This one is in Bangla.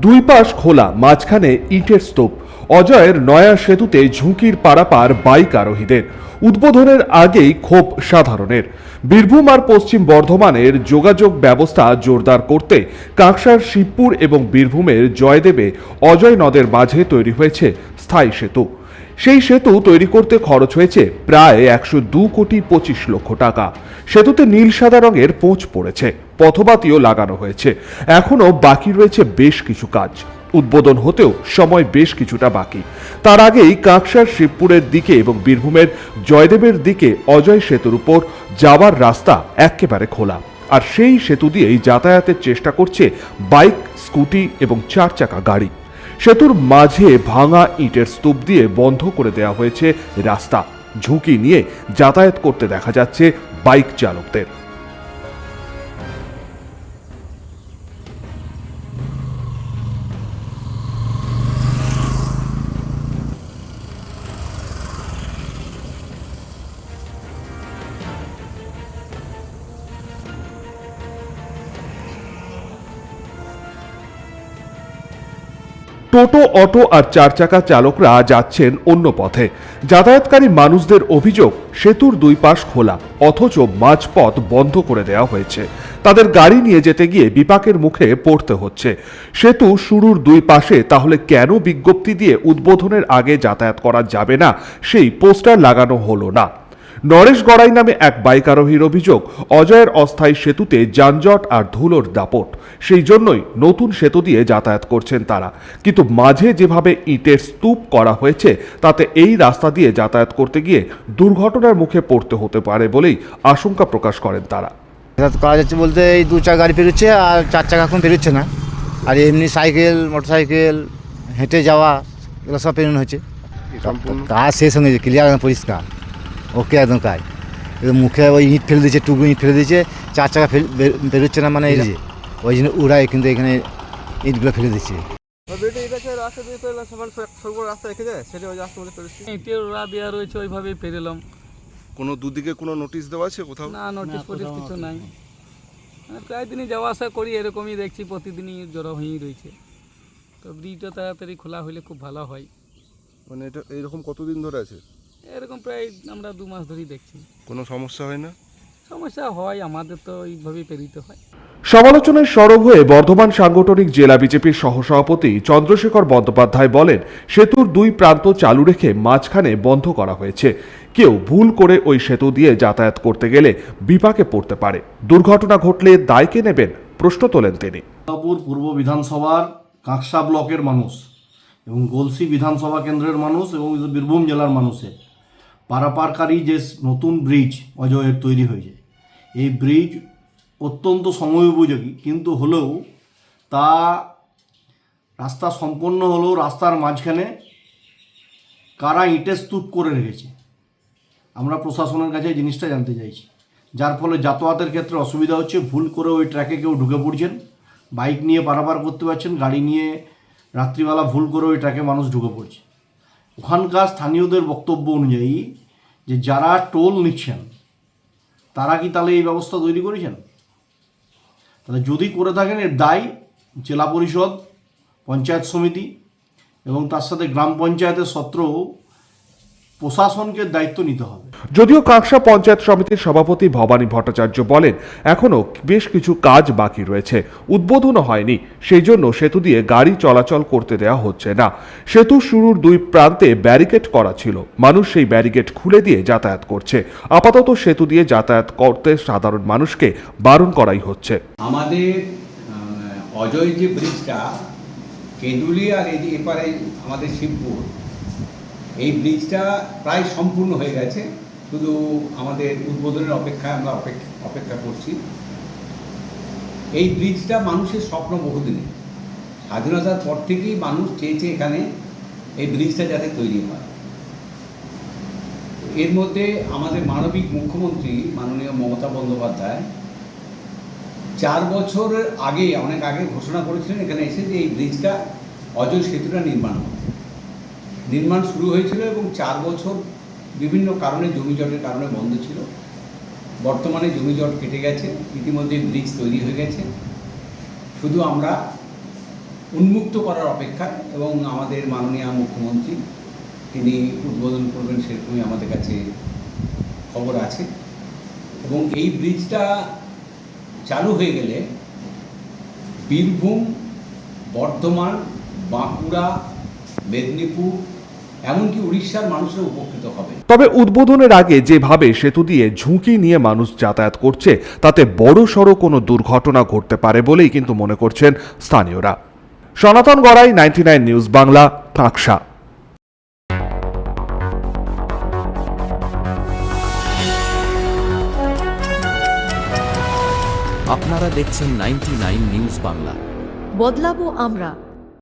দুই পাশ খোলা, মাঝখানে ইটের স্তূপ। অজয়ের নয়া সেতুতে ঝুঁকির পারাপার বাইক আরোহীদের। উদ্বোধনের আগেই ক্ষোভ সাধারণের। বীরভূম আর পশ্চিম বর্ধমানের যোগাযোগ ব্যবস্থা জোরদার করতে কাঁকসার শিবপুর এবং বীরভূমের জয়দেবে অজয় নদের মাঝে তৈরি হয়েছে স্থায়ী সেতু। সেই সেতু তৈরি করতে খরচ হয়েছে প্রায় একশো দু কোটি পঁচিশ লক্ষ টাকা। সেতুতে নীল সাদা রঙের পোঁচ পড়েছে। পথবাতিও লাগানো হয়েছে। এখনও বাকি রয়েছে বেশ কিছু কাজ। উদ্বোধন হতেও সময় বেশ কিছুটা বাকি। তার আগেই কাঁকসার শিবপুরের দিকে এবং বীরভূমের জয়দেবের দিকে অজয় সেতুর উপর যাওয়ার রাস্তা একেবারে খোলা। আর সেই সেতু দিয়েই যাতায়াতের চেষ্টা করছে বাইক, স্কুটি এবং চার চাকা গাড়ি। সেতুর মাঝে ভাঙা ইটের স্তূপ দিয়ে বন্ধ করে দেওয়া হয়েছে রাস্তা। ঝুঁকি নিয়ে যাতায়াত করতে দেখা যাচ্ছে বাইক চালকদের। টোটো, অটো আর চার চাকা চালকরা যাচ্ছেন অন্য পথে। যাতায়াতকারী মানুষদের অভিযোগ, সেতুর দুই পাশ খোলা, অথচ মাঝপথ বন্ধ করে দেওয়া হয়েছে। তাদের গাড়ি নিয়ে যেতে গিয়ে বিপাকের মুখে পড়তে হচ্ছে। সেতু শুরুর দুই পাশে, তাহলে কেন বিজ্ঞপ্তি দিয়ে উদ্বোধনের আগে যাতায়াত করা যাবে না? সেই পোস্টার লাগানো হলো না। নরেশ গড়াই নামে এক বাইক আরোহীর অভিযোগ অজয়ের অস্থায়ী সেতুতে যানজট আর ধুলোর দাপট। সেই জন্যই নতুন সেতু দিয়ে যাতায়াত করছেন তারা। কিন্তু মাঝে যেভাবে ইটের স্তূপ করা হয়েছে তাতে এই রাস্তা দিয়ে যাতায়াত করতে গিয়ে দুর্ঘটনার মুখে পড়তে হতে পারে বলেই আশঙ্কা প্রকাশ করেন তারা। করা যাচ্ছে বলতে এই দু চাকা গাড়ি পেরোচ্ছে আর চার চাকা এখন পেরোচ্ছে না। আর এমনি সাইকেল মোটর সাইকেল হেঁটে যাওয়া এগুলো সব পেরোনো হচ্ছে কাজ শেষ হয়ে গেছে ক্লিয়ার পরিষ্কার। ওকে একদম কাজ মুখে ওই ইট ফেলে দিয়েছে টুকু ইট ফেলে দিয়েছে চার চাকা ফেল বেরোচ্ছে না মানে এই যে ওই জন্য উড়ায় কিন্তু এখানে ইটগুলো ফেলে দিচ্ছে ওরা দেওয়া রয়েছে ওইভাবেই পেরেলাম কোনো দুদিকে কোনো নোটিশ দেওয়া আছে কোথাও? না নোটিশ কিছু নাই। মানে প্রায় দিনই যাওয়া আসা করি এরকমই দেখছি প্রতিদিনই জড়ো হয়েই রয়েছে। তো ব্রিজটা তাড়াতাড়ি খোলা হলে খুব ভালো হয়। মানে এটা এইরকম কতদিন ধরে আছে? এরকম প্রায় আমরা দু মাস ধরেই দেখছি। কোনো সমস্যা হয় না? সমস্যা হয় আমাদের তো এইভাবেই পেরিতে হয়। সমালোচনায় সরব হয়ে বর্ধমান সাংগঠনিক জেলা বিজেপির সহসভাপতি চন্দ্রশেখর বন্দ্যোপাধ্যায় বলেন সেতুর দুই প্রান্ত চালু রেখে মাঝখানে বন্ধ করা হয়েছে। কেউ ভুল করে ওই সেতু দিয়ে যাতায়াত করতে গেলে বিপাকে পড়তে পারে। দুর্ঘটনা ঘটলে দায়কে নেবেন? প্রশ্ন তোলেন তিনি। পূর্ব বিধানসভার কাঁকসা ব্লকের মানুষ এবং গলসি বিধানসভা কেন্দ্রের মানুষ এবং বীরভূম জেলার মানুষের পারাপারকারী যে নতুন ব্রিজ অজয়ের তৈরি হয়েছে, এই ব্রিজ অত্যন্ত সময় উপযোগী কিন্তু হলেও তা রাস্তা সম্পন্ন হলেও রাস্তার মাঝখানে কারা ইটের স্তূপ করে রেখেছে, আমরা প্রশাসনের কাছে জিনিসটা জানতে চাইছি। যার ফলে যাতায়াতের ক্ষেত্রে অসুবিধা হচ্ছে, ভুল করে ওই ট্র্যাকে কেউ ঢুকে পড়ছেন, বাইক নিয়ে পারাপার করতে পারছেন, গাড়ি নিয়ে রাত্রিবেলা ভুল করে ওই ট্র্যাকে মানুষ ঢুকে পড়ছে। ওখানকার স্থানীয়দের বক্তব্য অনুযায়ী যে যারা টোল নিচ্ছেন, তারা কি তাহলে এই ব্যবস্থা তৈরি করেছেন? তাহলে যদি করে থাকেন এর দায় জেলা পরিষদ, পঞ্চায়েত সমিতি এবং তার সাথে গ্রাম পঞ্চায়েতের সত্ত্বেও প্রশাসনকে দায়িত্ব নিতে হবে। যদিও কাঁকসা পঞ্চায়েত সমিতির সভাপতি ভবানী ভট্টাচার্য বলেন এখনও বেশ কিছু কাজ বাকি রয়েছে। উদ্বোধনও হয়নি সেই জন্য সেতু দিয়ে গাড়ি চলাচল করতে দেওয়া হচ্ছে না। সেতু শুরুর দুই প্রান্তে ব্যারিকেড করা ছিল। মানুষ সেই ব্যারিকেড খুলে দিয়ে যাতায়াত করছে। আপাতত সেতু দিয়ে যাতায়াত করতে সাধারণ মানুষকে বারণ করাই হচ্ছে। আমাদের অজয় যে ব্রিজটা কেঁদুলি আর এপারে আমাদের শিবপুর এই ব্রিজটা প্রায় সম্পূর্ণ হয়ে গেছে। শুধু আমাদের উদ্বোধনের অপেক্ষায় আমরা অপেক্ষা করছি। এই ব্রিজটা মানুষের স্বপ্ন বহুদিনে স্বাধীনতার পর থেকেই মানুষ চেয়েছে এখানে এই ব্রিজটা যাতে তৈরি হয়। এর মধ্যে আমাদের মানবিক মুখ্যমন্ত্রী মাননীয় মমতা বন্দ্যোপাধ্যায় চার বছরের আগে অনেক আগে ঘোষণা করেছিলেন এখানে এসে যে এই ব্রিজটা অজয় সেতুটা নির্মাণ হবে নির্মাণ শুরু হয়েছিল এবং চার বছর বিভিন্ন কারণে জমিজটের কারণে বন্ধ ছিল। বর্তমানে জমিজট কেটে গেছে, ইতিমধ্যে ব্রিজ তৈরি হয়ে গেছে। শুধু আমরা উন্মুক্ত করার অপেক্ষায় এবং আমাদের মাননীয় মুখ্যমন্ত্রী, তিনি উদ্বোধন করবেন সেরকমই আমাদের কাছে খবর আছে। এবং এই ব্রিজটা চালু হয়ে গেলে বীরভূম, বর্ধমান, বাঁকুড়া, মেদিনীপুর এমনকি উড়িষ্যার মানুষরা উপকৃত হবে। তবে উদ্বোধনের আগে যেভাবে সেতু দিয়ে ঝুঁকি নিয়ে মানুষ যাতায়াত করছে তাতে বড় সড়ো কোনো দুর্ঘটনা ঘটতে পারে বলেই কিন্তু মনে করছেন স্থানীয়রা। Sanatan Garai ninety nine news Bangla Kanksa. আপনারা দেখছেন নাইনটি নিউজ বাংলা। বদলাবো আমরা।